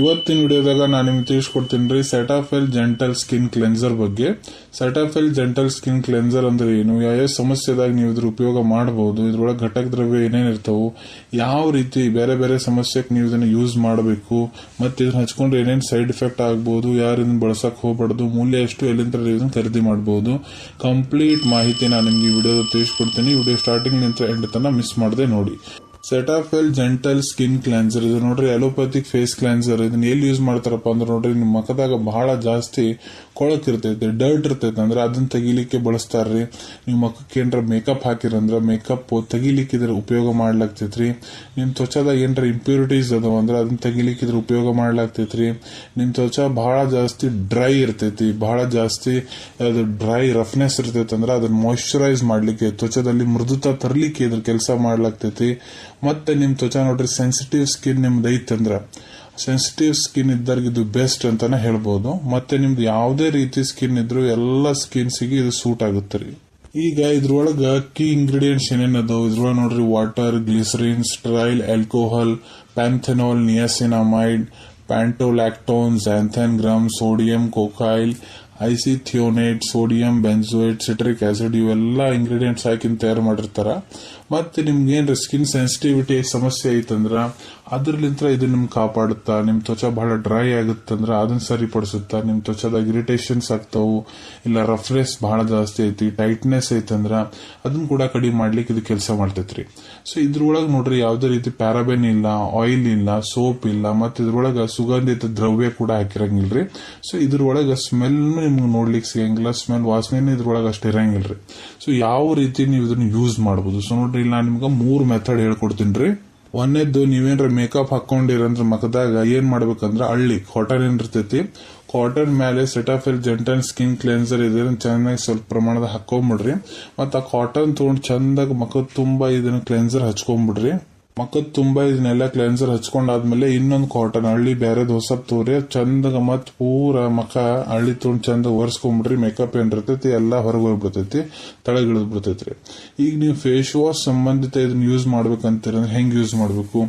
ಇವತ್ತಿನ ವಿಡಿಯೋದಾಗ ನಾನು ನಿಮ್ಗೆ ತಿಳಿಸ್ಕೊಡ್ತೀನಿ ರೀ ಸೆಟಾಫೆಲ್ ಜೆಂಟಲ್ ಸ್ಕಿನ್ ಕ್ಲೆನ್ಸರ್ ಬಗ್ಗೆ. ಸೆಟಾಫೆಲ್ ಜೆಂಟಲ್ ಸ್ಕಿನ್ ಕ್ಲೆನ್ಸರ್ ಅಂದ್ರೆ ಏನು? ಯಾವ ಸಮಸ್ಯೆದಾಗ ನೀವು ಇದ್ರ ಉಪಯೋಗ ಮಾಡಬಹುದು ಇದ್ರೊಳಗೆ ಘಟಕ ದ್ರವ್ಯ ಏನೇನು ಯಾವ ರೀತಿ ಬೇರೆ ಬೇರೆ ಸಮಸ್ಯೆಗೆ ನೀವು ಇದನ್ನ ಯೂಸ್ ಮಾಡಬೇಕು, ಮತ್ತೆ ಇದನ್ನ ಹಚ್ಕೊಂಡ್ರೆ ಏನೇನು ಸೈಡ್ ಎಫೆಕ್ಟ್ ಆಗ್ಬಹುದು ಯಾರು ಇದನ್ನ ಬಳಸಕ್ ಹೋಗ್ಬಾರ್ದು, ಮೂಲ್ಯ ಎಷ್ಟು, ಎಲ್ಲಿಂದ ಇದನ್ನ ಖರೀದಿ ಮಾಡಬಹುದು ಕಂಪ್ಲೀಟ್ ಮಾಹಿತಿ ನಾನು ನಿಮ್ಗೆ ಈ ವಿಡಿಯೋದ ತಿಳಿಸ್ಕೊಡ್ತೀನಿ. ವಿಡಿಯೋ ಸ್ಟಾರ್ಟಿಂಗ್ ನಿಂತ ಎಂಡ್ ತನ ಮಿಸ್ ಮಾಡದೆ ನೋಡಿ. ಸೆಟಾಫೆಲ್ ಜೆಂಟಲ್ ಸ್ಕಿನ್ ಕ್ಲೆನ್ಸರ್ ಇದು ನೋಡ್ರಿ ಅಲೋಪತಿಕ್ ಫೇಸ್ ಕ್ಲೆನ್ಸರ್ ಇದನ್ನ ಎಲ್ಲಿ ಯೂಸ್ ಮಾಡ್ತಾರಪ್ಪ ಅಂದ್ರೆ ನೋಡ್ರಿ ನಿಮ್ಮ ಮುಖದಾಗ ಬಹಳ ಜಾಸ್ತಿ ಕೊಳಕ್ ಇರ್ತೈತೆ ಡರ್ಟ್ ಇರ್ತೈತೆ ಅಂದ್ರೆ ಅದನ್ನ ತೆಗಿಲಿಕ್ಕೆ ಬಳಸ್ತಾರ್ರಿ. ನಿಮ್ಮ ಮುಖಕ್ಕೆ ಏನ್ರ ಮೇಕಪ್ ಹಾಕಿರಂದ್ರ ಮೇಕಪ್ ತೆಗಿಲಿಕ್ಕೆ ಇದ್ರ ಉಪಯೋಗ ಮಾಡ್ಲಾಗ್ತೈತ್ರಿ. ನಿಮ್ ತ್ವಚಾದಾಗ ಏನ್ರ ಇಂಪ್ಯೂರಿಟೀಸ್ ಅದಾವ ಅಂದ್ರೆ ಅದನ್ನ ತೆಗಿಲಿಕ್ಕೆ ಇದ್ರ ಉಪಯೋಗ ಮಾಡ್ಲಾಗ್ತೈತ್ರಿ. ನಿಮ್ ತ್ವಚ ಬಹಳ ಜಾಸ್ತಿ ಡ್ರೈ ಇರ್ತೈತಿ, ಬಹಳ ಜಾಸ್ತಿ ಅದು ಡ್ರೈ ರಫ್ನೆಸ್ ಇರ್ತೈತಿ ಅಂದ್ರೆ ಅದನ್ನ ಮಾಯಶ್ಚರೈಸ್ ಮಾಡ್ಲಿಕ್ಕೆ, ತ್ವಚದಲ್ಲಿ ಮೃದುತ ತರ್ಲಿಕ್ಕೆ ಇದ್ರ ಕೆಲಸ ಮಾಡ್ಲಾಗ್ತೈತಿ. ಮತ್ತೆ ನಿಮ್ ತ್ವಚಾ ನೋಡ್ರಿ ಸೆನ್ಸಿಟಿವ್ ಸ್ಕಿನ್ ನಿಮ್ದು ಐತಂದ್ರ ಸೆನ್ಸಿಟಿವ್ ಸ್ಕಿನ್ ಇದ್ದವ್ರಿಗೆ ಇದು ಬೆಸ್ಟ್ ಅಂತಾನೆ ಹೇಳ್ಬೋದು. ಮತ್ತೆ ನಿಮ್ದು ಯಾವುದೇ ರೀತಿ ಸ್ಕಿನ್ ಇದ್ರು ಎಲ್ಲ ಸ್ಕಿನ್ಸಿಗೆ ಇದು ಸೂಟ್ ಆಗುತ್ತೆ ರೀ. ಈಗ ಇದ್ರೊಳಗೆ ಕೀ ಇಂಗ್ರೀಡಿಯೆಂಟ್ಸ್ ಏನೇನು ಅದಾವ? ಇದ್ರೊಳಗ ನೋಡ್ರಿ water glycerin stearyl alcohol panthenol niacinamide pantolactone xanthan gram sodium cocoyl isethionate, sodium benzoate citric acid ಇವೆಲ್ಲ ಇಂಗ್ರೀಡಿಯೆಂಟ್ಸ್ ಹಾಕಿ ತಯಾರು ಮಾಡಿರ್ತಾರ. ಮತ್ತೆ ನಿಮ್ಗೆ ಏನ್ರ ಸ್ಕಿನ್ ಸೆನ್ಸಿಟಿವಿಟಿ ಸಮಸ್ಯೆ ಐತಂದ್ರ ಅದ್ರಲಿಂತ್ರ ಇದು ನಿಮ್ಗೆ ಕಾಪಾಡುತ್ತಾ, ನಿಮ್ ತ್ವಚ ಬಹಳ ಡ್ರೈ ಆಗುತ್ತಂದ್ರ ಅದನ್ನ ಸರಿಪಡಿಸುತ್ತಾ, ನಿಮ್ ತ್ವಚದಾಗ ಇರಿಟೇಷನ್ಸ್ ಆಗ್ತಾವು, ಇಲ್ಲ ರಫ್ನೆಸ್ ಬಹಳ ಜಾಸ್ತಿ ಐತಿ, ಟೈಟ್ನೆಸ್ ಐತಂದ್ರ ಅದನ್ನ ಕೂಡ ಕಡಿಮೆ ಮಾಡ್ಲಿಕ್ಕೆ ಇದು ಕೆಲಸ ಮಾಡ್ತೈತ್ರಿ. ಸೊ ಇದ್ರೊಳಗೆ ನೋಡ್ರಿ ಯಾವ್ದೇ ರೀತಿ ಪ್ಯಾರಾಬೆನ್ ಇಲ್ಲ, ಆಯಿಲ್ ಇಲ್ಲ, ಸೋಪ್ ಇಲ್ಲ, ಮತ್ತೆ ಇದ್ರೊಳಗೆ ಸುಗಂಧಿತ ದ್ರವ್ಯ ಕೂಡ ಹಾಕಿರಂಗಿಲ್ರಿ. ಸೊ ಇದ್ರೊಳಗೆ ಸ್ಮೆಲ್ ನಿಮ್ಗೆ ನೋಡ್ಲಿಕ್ಕೆ ಸಿಗಂಗಿಲ್ಲ ಸ್ಮೆಲ್ ವಾಸನೆ ಇದ್ರೊಳಗೆ ಅಷ್ಟು ಇರಂಗಿಲ್ರಿ. ಸೊ ಯಾವ ರೀತಿ ನೀವು ಇದನ್ನು ಯೂಸ್ ಮಾಡಬಹುದು ಸೊ ನೋಡ್ರಿ ನಾನು ನಿಮ್ಗೆ ಮೂರು ಮೆಥಡ್ ಹೇಳ್ಕೊಡ್ತೀನಿ ರೀ. ಒಂದೇದ್ದು, ನೀವೇನ್ರ ಮೇಕಪ್ ಹಾಕೊಂಡಿರಂದ್ರ ಮಖದಾಗ ಏನ್ ಮಾಡ್ಬೇಕಂದ್ರೆ ಹಳ್ಳಿ ಕಾಟನ್ ಏನ್ ಇರ್ತೈತಿ. ಕಾಟನ್ ಮೇಲೆ ಸೆಟಾಫಿಲ್ ಜೆಂಟಲ್ ಸ್ಕಿನ್ ಕ್ಲೆನ್ಸರ್ ಇದೆ ಚೆನ್ನಾಗಿ ಸ್ವಲ್ಪ ಪ್ರಮಾಣದ ಹಾಕೊಂಡ್ಬಿಡ್ರಿ ಮತ್ತ ಆ ಕಾಟನ್ ತಗೊಂಡ್ ಚಂದಾಗ ಮಖದ ತುಂಬಾ ಇದನ್ನ ಕ್ಲೆನ್ಸರ್ ಹಚ್ಕೊಂಡ್ಬಿಡ್ರಿ ಮಕ್ಕದ್ ತುಂಬಾ ಇದನ್ನೆಲ್ಲ ಕ್ಲೆನ್ಸರ್ ಹಚ್ಕೊಂಡಾದ್ಮೇಲೆ ಇನ್ನೊಂದು ಕಾಟನ್ ಹಳ್ಳಿ ಬೇರೆ ಹೊಸಪ್ ತೋರಿ ಚಂದಗ ಮತ್ ಪೂರ ಮಖ, ಹಳ್ಳಿ ತೊಗೊಂಡು ಚಂದ ಒರೆಸ್ಕೊಂಡ್ಬಿಡ್ರಿ ಮೇಕಪ್ ಏನ್ ಇರ್ತೈತಿ, ಎಲ್ಲ ಹೊರಗೆ ಹೋಗ್ಬಿಡ್ತೈತಿ ತಳಗ್ ಇಳಿದ್ ಬಿಡ್ತೈತ್ರಿ. ಈಗ ನೀವು ಫೇಸ್ ವಾಶ್ ಸಂಬಂಧಿತ ಇದನ್ನ ಯೂಸ್ ಮಾಡ್ಬೇಕಂತೀರ ಹೆಂಗ್ ಯೂಸ್ ಮಾಡ್ಬೇಕು?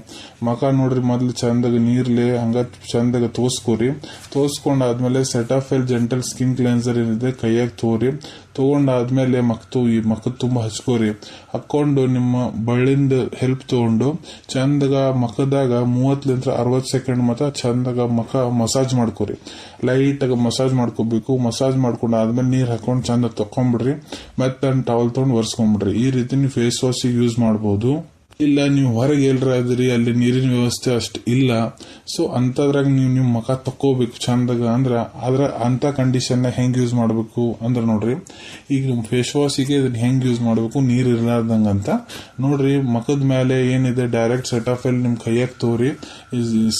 ಮಖ ನೋಡ್ರಿ, ಮೊದ್ಲು ಚಂದಾಗ ನೀರ್ಲೆ, ಹಂಗ ಚಂದಾಗ ತೋಸ್ಕೋರಿ. ತೋಸ್ಕೊಂಡಾದ್ಮೇಲೆ ಸೆಟಾಫೆಲ್ ಜೆಂಟಲ್ ಸ್ಕಿನ್ ಕ್ಲೆನ್ಸರ್ ಏನಿದೆ, ಕೈಯಾಗ ತೋರಿ ತಗೊಂಡಾದ್ಮೇಲೆ ಮಕ್ತು, ಈ ಮಖದ ತುಂಬ ಹಚ್ಕೋರಿ. ಹಾಕೊಂಡು ನಿಮ್ಮ ಬಳ್ಳಿಂದ ಹೆಲ್ಪ್ ತಗೊಂಡು, ಚಂದಗ ಮಖದಾಗ ಮೂವತ್ತಲಿಂದ ಅರವತ್ತು ಸೆಕೆಂಡ್ ಮತ ಚಂದಾಗ ಮಖ ಮಸಾಜ್ ಮಾಡ್ಕೋರಿ. ಲೈಟ್ ಆಗ ಮಸಾಜ್ ಮಾಡ್ಕೋಬೇಕು. ಮಸಾಜ್ ಮಾಡ್ಕೊಂಡು ಆದ್ಮೇಲೆ ನೀರು ಹಾಕೊಂಡು ಚಂದ ತಕೊಂಡ್ಬಿಡ್ರಿ ಮತ್ತೆ ಟವಲ್ ತೊಗೊಂಡು ಒರೆಸ್ಕೊಂಬಿಡ್ರಿ. ಈ ರೀತಿ ನೀವು ಫೇಸ್ ವಾಶ್ ಯೂಸ್ ಮಾಡಬಹುದು ಇಲ್ಲ, ನೀವು ಹೊರಗೆ ಎಲ್ರ ಅಲ್ಲಿ ನೀರಿನ ವ್ಯವಸ್ಥೆ ಅಷ್ಟು ಇಲ್ಲ. ಸೊ ಅಂಥದ್ರಾಗ ನೀವು ನಿಮ್ಮ ಮುಖ ತಕ್ಕೋಬೇಕು ಚಂದಾಗ. ಅಂದ್ರೆ ಆದ್ರೆ ಅಂತ ಕಂಡೀಷನ್ ಹೆಂಗೆ ಯೂಸ್ ಮಾಡಬೇಕು ಅಂದ್ರೆ ನೋಡ್ರಿ. ಈಗ ನಿಮ್ ಫೇಸ್ ವಾಶಿಗೆ ಇದನ್ನ ಹೆಂಗೆ ಯೂಸ್ ಮಾಡಬೇಕು? ನೀರು ಇರ್ಲಾರ್ದಂಗ ಅಂತ. ನೋಡ್ರಿ, ಮುಖದ ಮೇಲೆ ಏನಿದೆ ಡೈರೆಕ್ಟ್ ಸೆಟಪಲ್ಲಿ ನಿಮ್ಮ ಕೈಯಾಗ ತೋರಿ.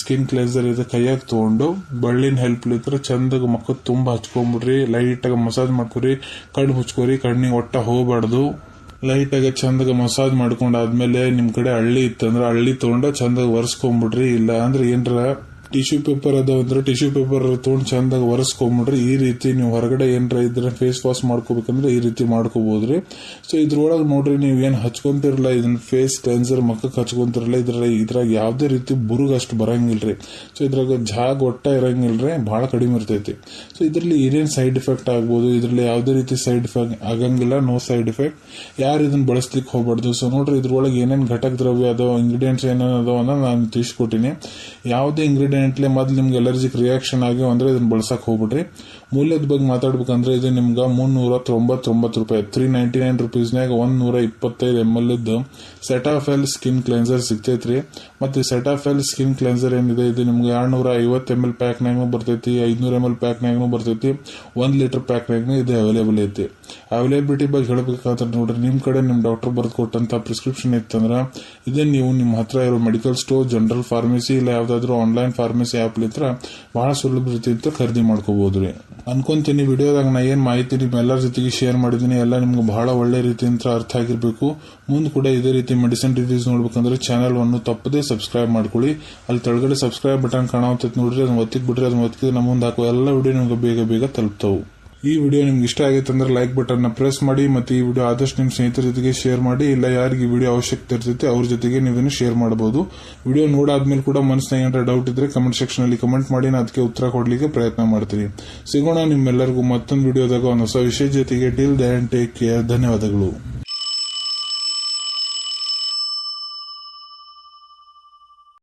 ಸ್ಕಿನ್ ಕ್ಲೆನ್ಸರ್ ಇದೆ ಕೈಯಾಗ ತಗೊಂಡು, ಬಳ್ಳಿನ ಹೆಲ್ಪ್ ಇದ್ರೆ ಚಂದಾಗ ಮುಖದ ತುಂಬಾ ಹಚ್ಕೊಂಬಿಡ್ರಿ. ಲೈಟ್ ಆಗ ಮಸಾಜ್ ಮಾಡ್ಕೊರಿ, ಕಣ್ಣು ಮುಚ್ಕೋರಿ, ಕಣ್ಣಿಗೆ ಒಟ್ಟ ಹೋಗ್ಬಾರ್ದು. ಲೈಟ್ ಆಗಿ ಚಂದಾಗ ಮಸಾಜ್ ಮಾಡ್ಕೊಂಡಾದ್ಮೇಲೆ ನಿಮ್ ಕಡೆ ಹಳ್ಳಿ ಇತ್ತಂದ್ರೆ ಹಳ್ಳಿ ತಗೊಂಡ ಚಂದಾಗ ಒರೆಸ್ಕೊಂಡ್ಬಿಡ್ರಿ ಇಲ್ಲ ಅಂದ್ರೆ ಏನ್ರ ಟಿಶ್ಯೂ ಪೇಪರ್ ಅದಾವ ಅಂದ್ರೆ ಟಿಶ್ಯೂ ಪೇಪರ್ ತೊಗೊಂಡು ಚಂದಾಗಿ ಒರೆಸ್ಕೊಂಬಿಡ್ರಿ ಈ ರೀತಿ ನೀವು ಹೊರಗಡೆ ಏನರ ಇದ್ರೆ ಫೇಸ್ ವಾಶ್ ಮಾಡ್ಕೋಬೇಕಂದ್ರೆ ಈ ರೀತಿ ಮಾಡ್ಕೋಬಹುದ್ರಿ ಸೊ ಇದ್ರೊಳಗೆ ನೋಡ್ರಿ ನೀವು ಏನ್ ಹಚ್ಕೊಂತಿರಲ್ಲ ಇದನ್ನ ಫೇಸ್ ಕ್ಲೆನ್ಸರ್ ಮಕ್ಕಕ್ಕೆ ಹಚ್ಕೊಂತಿರಲ್ಲ ಇದ್ರ ಇದ್ರಾಗ ಯಾವ್ದೇ ರೀತಿ ಬುರುಗ್ ಅಷ್ಟು ಬರಂಗಿಲ್ರಿ. ಸೊ ಇದ್ರಾಗ ಜಾಗ ಒಟ್ಟ ಇರಂಗಿಲ್ರಿ ಬಹಳ ಕಡಿಮೆ ಇರ್ತೈತಿ. ಸೊ ಇದ್ರಲ್ಲಿ ಏನೇನ್ ಸೈಡ್ ಎಫೆಕ್ಟ್ ಆಗ್ಬೋದು, ಇದ್ರಲ್ಲಿ ಯಾವ್ದೇ ರೀತಿ ಸೈಡ್ ಎಫೆಕ್ಟ್ ಆಗಂಗಿಲ್ಲ, ನೋ ಸೈಡ್ ಎಫೆಕ್ಟ್. ಯಾರು ಇದನ್ನ ಬಳಸ್ಲಿಕ್ಕೆ ಹೋಗ್ಬಾರ್ದು? ಸೊ ನೋಡ್ರಿ ಇದ್ರೊಳಗೆ ಏನೇನ್ ಘಟಕ ದ್ರವ್ಯ ಅದಾವ ಇಂಗ್ರೀಡಿಯೆಂಟ್ಸ್ ಏನೇನು ಅದಾವ ನಾನು ತಿಳಿಸ್ಕೊಟ್ಟಿನಿ. ಯಾವುದೇ ಇಂಗ್ರೀಡಿಯೆಂಟ್ಲೆ ಮೊದಲು ನಿಮ್ಗೆ ಎಲರ್ಜಿಕ್ ರಿಯಾಕ್ಷನ್ ಆಗಿ ಅಂದ್ರೆ ಇದನ್ನ ಬಳಸಕ್ ಹೋಗ್ಬಿಡ್ರಿ. ಮೂಲ್ಯದ ಬಗ್ಗೆ ಮಾತಾಡ್ಬೇಕಂದ್ರೆ ಇದು ನಿಮ್ಗೆ ಮುನ್ನೂರ ತೊಂಬತ್ತೊಂಬತ್ತು ರೂಪಾಯಿ. ತ್ರೀ ನೈಂಟಿ ನೈನ್ ರುಪೀಸ್ನಾಗ ಒಂದು ನೂರ ಇಪ್ಪತ್ತೈದು ಎಂ ಎಲ್ ಇದ್ದು ಸೆಟಾಫೆಲ್ ಸ್ಕಿನ್ ಕ್ಲೆನ್ಸರ್ ಸಿಗ್ತೈತ್ರಿ. ಮತ್ತೆ ಸೆಟಾಫೆಲ್ ಸ್ಕಿನ್ ಕ್ಲೆನ್ಸರ್ ಏನಿದೆ, ಇದು ನಿಮ್ಗೆ ಎರಡ್ನೂರ ಐವತ್ತು ಎಂ ಎಲ್ ಪ್ಯಾಕ್ನಾಗೂ ಬರ್ತೈತಿ, ಐದ್ನೂರ ಎಂ ಎಲ್ ಪ್ಯಾಕ್ನಾಗೂ ಬರ್ತೈತಿ, ಒಂದು ಲೀಟರ್ ಪ್ಯಾಕ್ನಾಗೂ ಇದು ಅವೈಲೇಬಲ್ ಐತಿ. ಅವೈಲೇಬಿಲಿಟಿ ಬಗ್ಗೆ ಹೇಳಬೇಕಾದ್ರೆ ನೋಡ್ರಿ ನಿಮ್ಮ ಕಡೆ ನಿಮ್ಮ ಡಾಕ್ಟರ್ ಬರ್ದು ಕೊಟ್ಟಂಥ ಪ್ರಿಸ್ಕ್ರಿಪ್ಷನ್ ಇತ್ತಂದ್ರೆ, ಇದೇ ನೀವು ನಿಮ್ಮ ಹತ್ರ ಇರೋ ಮೆಡಿಕಲ್ ಸ್ಟೋರ್ ಜನರಲ್ ಫಾರ್ಮಸಿ ಇಲ್ಲ ಯಾವ್ದಾದ್ರು ಆನ್ಲೈನ್ ಫಾರ್ಮಸಿ ಆಪ್ ಭಾಳ ಸುಲಭ ರೀತಿಯಿಂದ ಖರೀದಿ ಮಾಡ್ಕೋಬಹುದ್ರಿ ಅನ್ಕೊಂತೀನಿ, ವಿಡಿಯೋದಾಗ ನಾ ಏನು ಮಾಹಿತಿ ನಿಮ್ಮೆಲ್ಲರ ಜೊತೆಗೆ ಶೇರ್ ಮಾಡಿದ್ದೀನಿ, ಎಲ್ಲ ನಿಮ್ಗೆ ಬಹಳ ಒಳ್ಳೆ ರೀತಿಯಿಂದ ಅರ್ಥ ಆಗಿರಬೇಕು. ಮುಂದೆ ಕೂಡ ಇದೇ ರೀತಿ ಮೆಡಿಸಿನ್ ರಿವ್ಯೂಸ್ ನೋಡ್ಬೇಕಂದ್ರೆ ಚಾನಲ್ ಅನ್ನು ತಪ್ಪದೇ ಸಬ್ಸ್ಕ್ರೈಬ್ ಮಾಡ್ಕೊಳ್ಳಿ. ಅಲ್ಲಿ ತೆಳಗಡೆ ಸಬ್ಸ್ಕ್ರೈಬ್ ಬಟನ್ ಕಾಣುತ್ತೆ ನೋಡ್ರಿ, ಅದನ್ನ ಒತ್ತಿಕ್ ಬಿಡ್ರಿ, ಅದನ್ನ ಒತ್ತಿದ್ರೆ ನಮ್ಮ ಮುಂದೆ ಹಾಕೋ ಎಲ್ಲ ವಿಡಿಯೋ ನಿಮ್ಗೆ ಬೇಗ ಬೇಗ ತಲುಪ್ತಾವು. ಈ ವಿಡಿಯೋ ನಿಮ್ಗೆ ಇಷ್ಟ ಆಗಿತ್ತು ಅಂದ್ರೆ ಲೈಕ್ ಬಟನ್ನ ಪ್ರೆಸ್ ಮಾಡಿ ಮತ್ತು ಈ ವಿಡಿಯೋ ಆದಷ್ಟು ನಿಮ್ಮ ಸ್ನೇಹಿತರ ಜೊತೆಗೆ ಶೇರ್ ಮಾಡಿ. ಇಲ್ಲ ಯಾರಿಗೆ ವಿಡಿಯೋ ಅವಶ್ಯಕತೆ ಇರ್ತೈತೆ ಅವ್ರ ಜೊತೆಗೆ ನೀವೇನು ಶೇರ್ ಮಾಡಬಹುದು. ವಿಡಿಯೋ ನೋಡಾದ್ಮೇಲೆ ಕೂಡ ಮನಸ್ಸಿನ ಏನಾರ ಡೌಟ್ ಇದ್ರೆ ಕಮೆಂಟ್ ಸೆಕ್ಷನ್ ಅಲ್ಲಿ ಕಮೆಂಟ್ ಮಾಡಿ, ನಾನು ಅದಕ್ಕೆ ಉತ್ತರ ಕೊಡ್ಲಿಕ್ಕೆ ಪ್ರಯತ್ನ ಮಾಡ್ತೀನಿ. ಸಿಗೋಣ ನಿಮ್ಮೆಲ್ಲರಿಗೂ ಮತ್ತೊಂದು ವಿಡಿಯೋದಾಗ ಒಂದು ಹೊಸ ವಿಷಯ ಜೊತೆಗೆ. ಟಿಲ್ ದನ್ ಟೇಕ್ ಕೇರ್ ಧನ್ಯವಾದಗಳು.